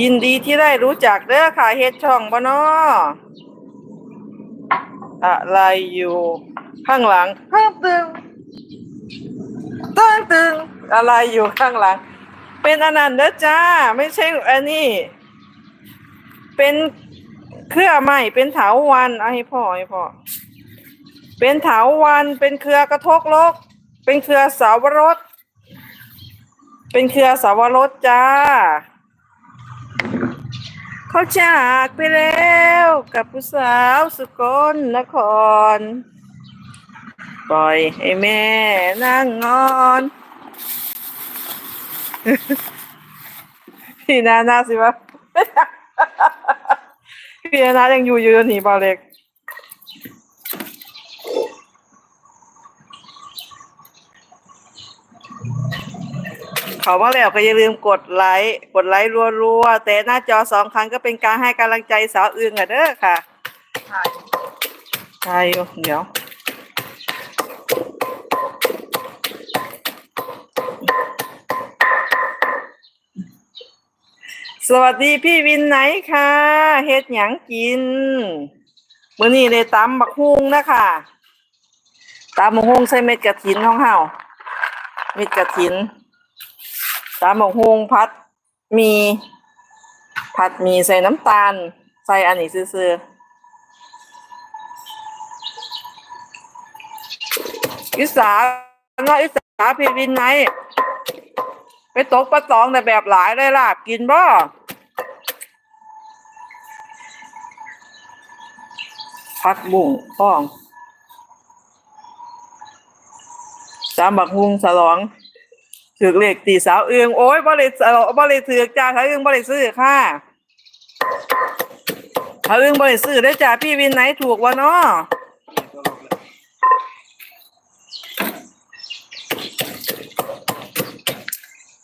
ยินดีที่ได้รู้จักเด้อค่ะเฮ็ดช่องบ่นออะไรอยู่ข้างหลังเพิ่มตึงตึงตึงอะไรอยู่ข้างหลัง เป็นอันนั้นเด้อจ้า ไม่ใช่อันนี้ เป็นเครือไม้เป็นเถาวันเอาให้พ่อให้พ่อเป็นเถาวันเป็นเครือกระทกลก เป็นเครือสาวรสเป็นเครือสาวรสจ้า เขาจากไปแล้วกับผู้สาวสุกลนคร ปล่อยให้แม่นั่งนอนพี่นานาสิวะพี่นานายังอยู่อยู่หนีบอลเล็ก เขามาแล้วก็อย่าลืมกดไลค์ กดไลค์รัวๆ แต่หน้าจอสองครั้งก็เป็นการให้กำลังใจสาวอื่นอะเด้อค่ะใช่เดี๋ยว สวัสดีพี่วินไหนค่ะเฮ็ดหยังกินมื้อนี้ได้ตำบักฮุงนะคะตำบักฮุงใส่เม็ดกระถินของเฮาเม็ดกระถิน ตำบักฮุงพัดมี ผัดมีใส่น้ำตาล ใส่อันนี้ซื่ออิสาเนาะอิสาพีวินไหนไปตกปลาตองแต่แบบหลายเลยล่ะกินบ่พักบุ่งป้อง สามบักฮุงสลอง ถือเลขตีสาวเอืองโอ้ยบ่เลยสลองบ่เลยถือจ้าถ้าเอืองบ่เลยซื้อค่ะถ้าเอืองบ่เลยซื้อได้จ้าพี่วินไหนถูกวะเนาะ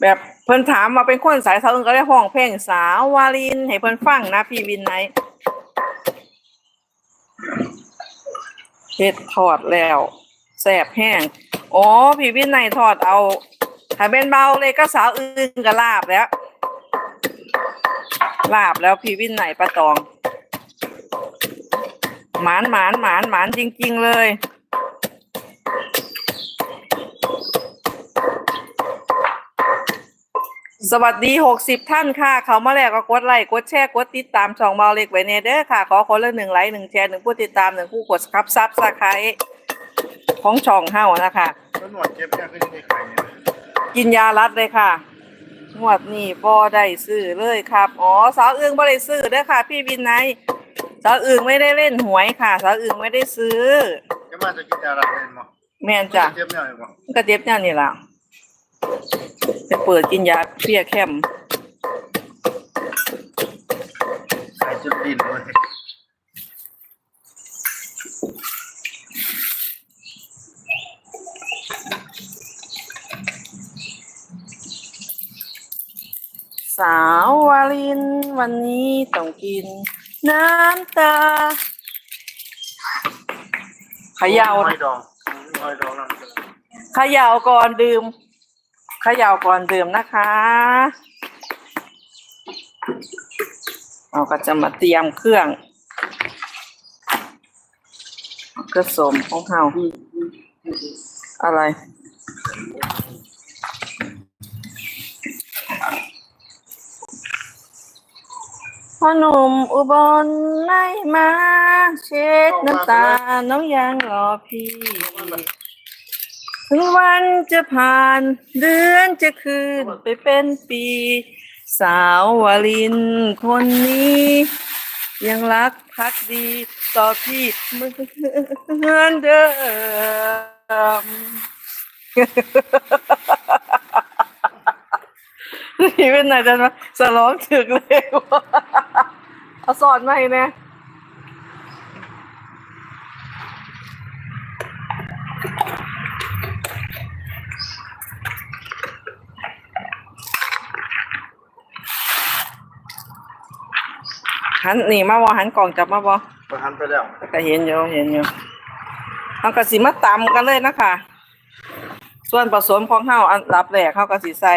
แบบเพิ่นถามมาเป็นคนสายสาวเอื่นก็ได้ห้องเพลงสาววาลินให้เพิ่นฟังนะพี่วินไนเฮ็ดทอดแล้วแซ่บแห้ง อ๋อ พี่วินไนท์ทอดเอา ถ้าเป็นเบาเลยก็สาวอื่นก็ลาบแล้ว ลาบแล้วพี่วินไหนปลาตอง หมานหมานหมานหมานจริง ๆ เลยสวัสดีหกสิบท่านค่ะ เขามาแล้วก็กดไลค์ กดแชร์ กดติดตามช่องเมาเล็กไว้เนเด้อค่ะ ขอคนละหนึ่งไลค์หนึ่งแชร์หนึ่งผู้ติดตามหนึ่งผู้กดซับซับสไครต์ ของช่องเฮานะคะแล้วหนวดเจ็บเนี่ยคือยังไงไข่เนี่ยกินยารัดเลยค่ะงวดนี้บ่ได้ซื้อเลยครับ อ๋อสาวอึงบ่ได้ซื้อเด้อค่ะ พี่วินไนท์สาวอึงไม่ได้เล่นหวยค่ะ สาวอึงไม่ได้ซื้อจะมาจะกินยาลัดเป็นมั้งแม่นจ้ะเจ็บเนี่ยมั้งมันก็เจ็บเนี่ยนี่ล่ะไปเปิดกินยาเพียแคมไข่จุดดินเลย สาววาลิน วันนี้ต้องกิน น้ำตาเขย่าหอยดองหอยดองนั่นเขย่าก่อนดื่มเขย่าก่อนดื่มนะคะเราก็จะมาเตรียมเครื่องกระสมของเฮาอะไร พ่อหนุ่มอุบลไม่มาเช็ดน้ำตา น้องยังรอพี่ ถึงวันจะผ่าน เดือนจะคืนไปเป็นปี สาววาลินคนนี้ ยังรักพักดีต่อพี่เหมือนเดิมนี่เป็นไหนจันวะสลองถึกเลยวะ เอาสอนมาให้แน่หันนี่มาบอหันกล่องจับมาบอประทันไปแล้วก็เห็นอยู่เห็นอยู่เอากระสีมาตำกันเลยนะคะ ส่วนผสมของเฮาอันดับแรกเฮาก็สิใส่